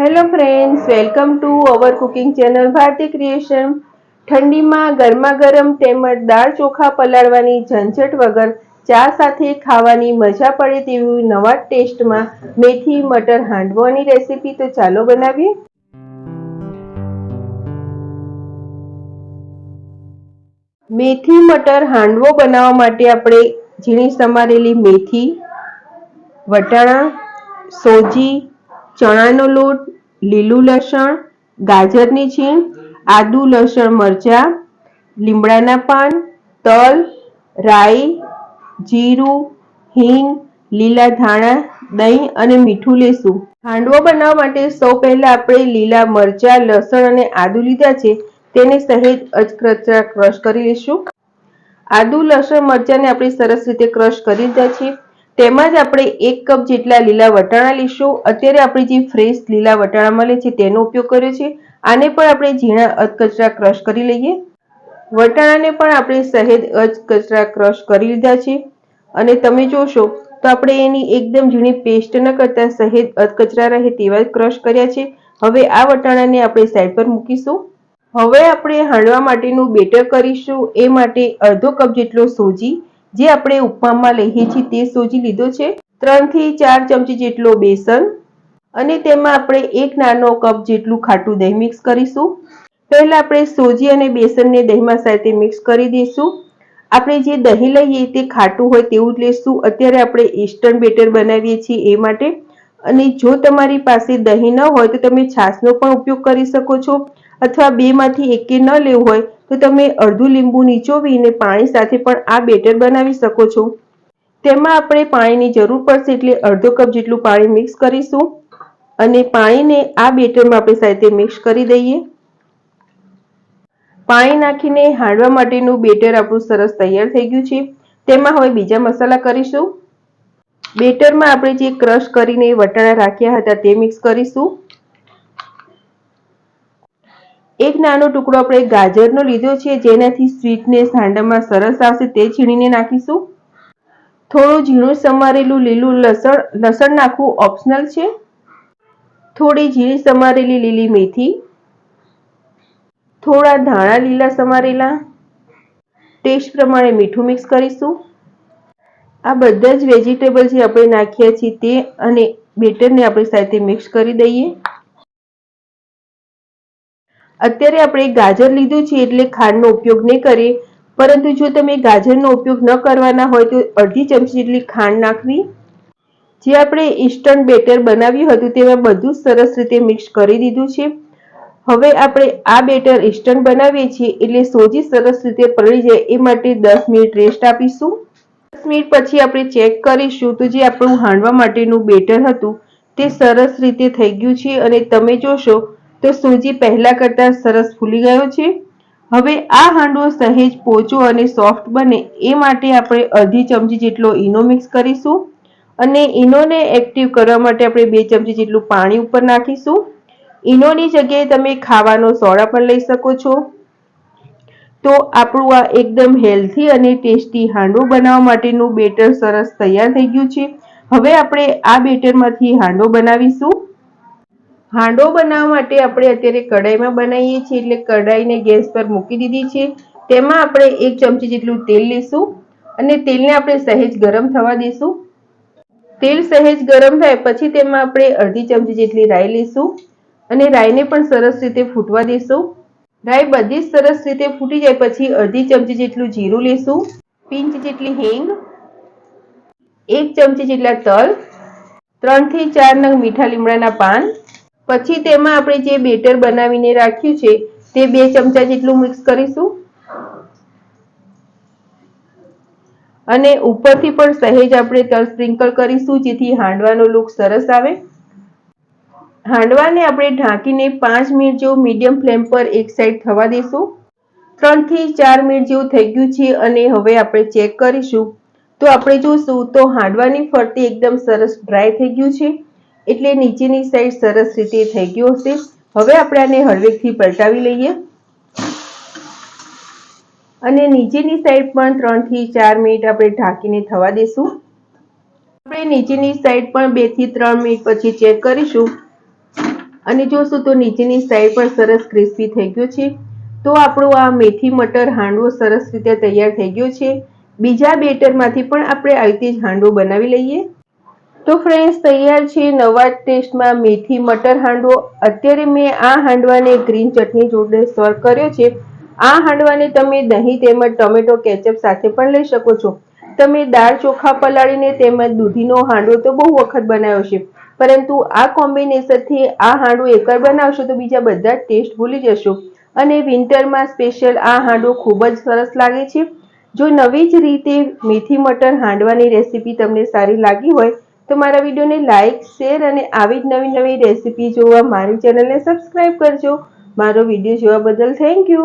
Hello friends, welcome to our cooking channel Bharati creation. ઠંડીમાં ગરમા ગરમ તેમજ દાળ ચોખા પલાળવાની ઝંઝટ વગર ચા સાથે ખાવાની મજા પડે તેવી નવા ટેસ્ટમાં મેથી, મટર હાંડવોની રેસીપી તો ચાલો બનાવીએ. મેથી, મટર હાંડવો બનાવવા માટે આપણે ઝીણી સમારેલી મેથી, વટાણા, સોજી ચણાનો લોટ, લીલું લસણ, ગાજરની છીણ, આદુ લસણ મરચાં, લીમડાના પાન, તલ, રાઈ, જીરું, હિંગ, લીલા ધાણા, દહીં અને મીઠું લેશું. હાંડવો બનાવવા માટે સૌ પહેલા આપણે લીલા મરચાં, લસણ અને આદુ લીધા છે. તેને સહેજ અચકચરા ક્રશ કરી લઈશું આદુ, લસણ, મરચાંને આપણે સરસ રીતે ક્રશ કરી દીધા છે. તેમાં જ આપણે એક કપ જેટલા લીલા વટાણા લઈશું અત્યારે આપણે જે ફ્રેશ લીલા વટાણા મળે છે, તેનો ઉપયોગ કર્યો છે. આને પણ આપણે ઝીણા અધકચરા ક્રશ કરી લઈએ. વટાણાને પણ આપણે સહેજ અધકચરા ક્રશ કરી લીધા છે. અને તમે જોશો, તો આપણે એની એકદમ ઝીણી પેસ્ટ ન કરતા સહેજ અધકચરા રહે તેવા ક્રશ કર્યા છે. હવે આ વટાણાને આપણે સાઈડ પર મૂકીશું. હવે આપણે હાંડવા માટેનું બેટર કરીશું. એ માટે અડધો કપ જેટલો સોજી જે આપણે ઉપમામાં લઈએ છીએ તે સોજી લીધો છે. ત્રણથી ચાર ચમચી જેટલો બેસન અને તેમાં આપણે એક નાનો કપ જેટલું ખાટું દહીં મિક્સ કરીશું. પહેલાં આપણે સોજી અને બેસનને દહીંમાં સાથે મિક્સ કરી દઈશું. આપણે જે દહીં લઈએ તે ખાટું હોય તેવું જ લેશું. અત્યારે આપણે ઇસ્ટર્ન બેટર બનાવીએ છીએ એ માટે. અને જો તમારી પાસે દહીં ન હોય તો તમે છાશનો પણ ઉપયોગ કરી શકો છો. અથવા બેમાંથી એકે ન લેવું હોય તો તમે અડધું લીંબુ નીચોવીને પાણી સાથે પણ આ બેટર બનાવી શકો છો. તેમાં આપણે પાણીની જરૂર પડશે એટલે અડધો કપ જેટલું પાણી મિક્સ કરીશું અને પાણીને આ બેટરમાં આપણે સાથે મિક્સ કરી દઈએ. પાણી નાખીને હાંડવા માટેનું બેટર આપણું સરસ તૈયાર થઈ ગયું છે. તેમાં હવે બીજા મસાલા કરીશું. બેટરમાં આપણે જે ક્રશ કરીને વટાણા રાખ્યા હતા તે મિક્સ કરીશું. એક નાનો ટુકડો આપણે ગાજરનો લીધો છે, જેનાથી સ્વીટનેસ હાંડામાં સરસ આવશે, તે છીણીને નાખીશું. થોડું ઝીણું સમારેલું લીલું લસણ લસણ નાખવું ઓપ્શનલ છે. થોડી ઝીણી સમારેલી લીલી મેથી. થોડા ધાણા લીલા સમારેલા. ટેસ્ટ પ્રમાણે મીઠું મિક્સ કરીશું. આ બધા જ વેજીટેબલ જે આપણે નાખ્યા છીએ તે અને બેટરને આપણે સાથે મિક્સ કરી દઈએ. અત્યારે આપણે ગાજર લીધું છે એટલે ખાંડનો ઉપયોગ નહીં કરીએ પરંતુ જો તમે ગાજરનો ઉપયોગ ન કરવાના હોય તો અડધી ચમચી જેટલી ખાંડ નાખવી. જે આપણે ઇન્સ્ટન્ટ બેટર બનાવ્યું હતું તેમાં બધું સરસ રીતે મિક્સ કરી દીધું છે. હવે આપણે આ બેટર ઇન્સ્ટન્ટ બનાવીએ છીએ એટલે સોજી સરસ રીતે પલળી જાય એ માટે દસ મિનિટ રેસ્ટ આપીશું. દસ મિનિટ પછી આપણે ચેક કરીશું તો જે આપણું હાંડવા માટેનું બેટર હતું તે સરસ રીતે થઈ ગયું છે અને તમે જોશો તો સૂજી પહેલા કરતાં સરસ ફૂલી ગયો છે. હવે આ હાંડવો સહેજ પોચો અને સોફ્ટ બને એ માટે આપણે અડધી ચમચી જેટલો ઈનો મિક્સ કરીશું અને ઈનોને એક્ટિવ કરવા માટે આપણે બે ચમચી જેટલું પાણી ઉપર નાખીશું. ઈનોની જગ્યાએ તમે ખાવાનો સોડા પણ લઈ શકો છો. તો આપણું આ એકદમ હેલ્ધી અને ટેસ્ટી હાંડવો બનાવવા માટેનું બેટર સરસ તૈયાર થઈ ગયું છે. હવે આપણે આ બેટરમાંથી હાંડવો બનાવીશું. હાંડવો બનાવવા માટે આપણે અત્યારે કઢાઈમાં બનાવીએ છીએ, એટલે કઢાઈને ગેસ પર મૂકી દીધી છે. તેમાં આપણે એક ચમચી જેટલું તેલ લઈશું અને તેલને આપણે સહેજ ગરમ થવા દઈશું તેલ સહેજ ગરમ થાય પછી તેમાં આપણે અડધી ચમચી જેટલી રાઈ લઈશું અને રાઈને પણ સરસ રીતે ફૂટવા દઈશું રાઈ બધી જ સરસ રીતે ફૂટી જાય પછી અડધી ચમચી જેટલું જીરું લઈશું પિંચ જેટલી હિંગ, એક ચમચી જેટલા તલ, ત્રણથી ચાર નંગ મીઠા લીમડાના પાન પછી તેમાં આપણે જે બેટર બનાવીને રાખ્યું છે, તે બે ચમચા જેટલું મિક્સ કરીશું. અને ઉપરથી પણ સહેજ આપણે તલ સ્પ્રિંકલ કરીશું, જેથી હાંડવાનો લુક સરસ આવે. હાંડવાને આપણે ઢાંકીને પાંચ મિનિટ જેવું મીડિયમ ફ્લેમ પર એક સાઈડ થવા દઈશું ત્રણથી ચાર મિનિટ જેવું થઈ ગયું છે અને હવે આપણે ચેક કરીશું. તો આપણે જોશું તો હાંડવાની ફરતી એકદમ સરસ ડ્રાય થઈ ગયું છે. એટલે નીચેની સાઈડ સરસ રીતે થઈ ગયો હશે. હવે આપણે આને હળવેકથી પલટાવી લઈએ. અને નીચેની સાઈડ પણ ત્રણથી ચાર મિનિટ આપણે ઢાંકીને થવા દઈશું આપણે નીચેની સાઈડ પણ બેથી ત્રણ મિનિટ પછી ચેક કરીશું. અને જોશું તો નીચેની સાઈડ પણ સરસ ક્રિસ્પી થઈ ગયો છે. તો આપણો આ મેથી મટર હાંડવો સરસ રીતે તૈયાર થઈ ગયો છે. બીજા બેટરમાંથી પણ આપણે આવી રીતે જ હાંડવો બનાવી લઈએ. તો ફ્રેન્ડ્સ તૈયાર છે નવા ટેસ્ટમાં મેથી, મટર હાંડવો. અત્યારે મેં આ હાંડવાને ગ્રીન ચટણી જોડે સર્વ કર્યો છે. આ હાંડવાને તમે દહીં તેમજ ટોમેટો, કેચઅપ સાથે પણ લઈ શકો છો. તમે દાળ ચોખા પલાળીને તેમજ દૂધીનો હાંડવો તો બહુ વખત બનાવ્યો છે. પરંતુ આ કોમ્બિનેશનથી આ હાંડવો એકવાર બનાવશો તો બીજા બધા ટેસ્ટ ભૂલી જશો. અને વિન્ટરમાં સ્પેશિયલ આ હાંડવો ખૂબ જ સરસ લાગે છે. જો નવી જ રીતે મેથી, મટર હાંડવાની રેસીપી તમને સારી લાગી હોય તો મારા વિડીયોને લાઇક શેર અને આવી જ નવી નવી રેસીપી જોવા મારી ચેનલને સબસ્ક્રાઇબ કરજો. મારો વીડિયો જોવા બદલ થેન્ક યુ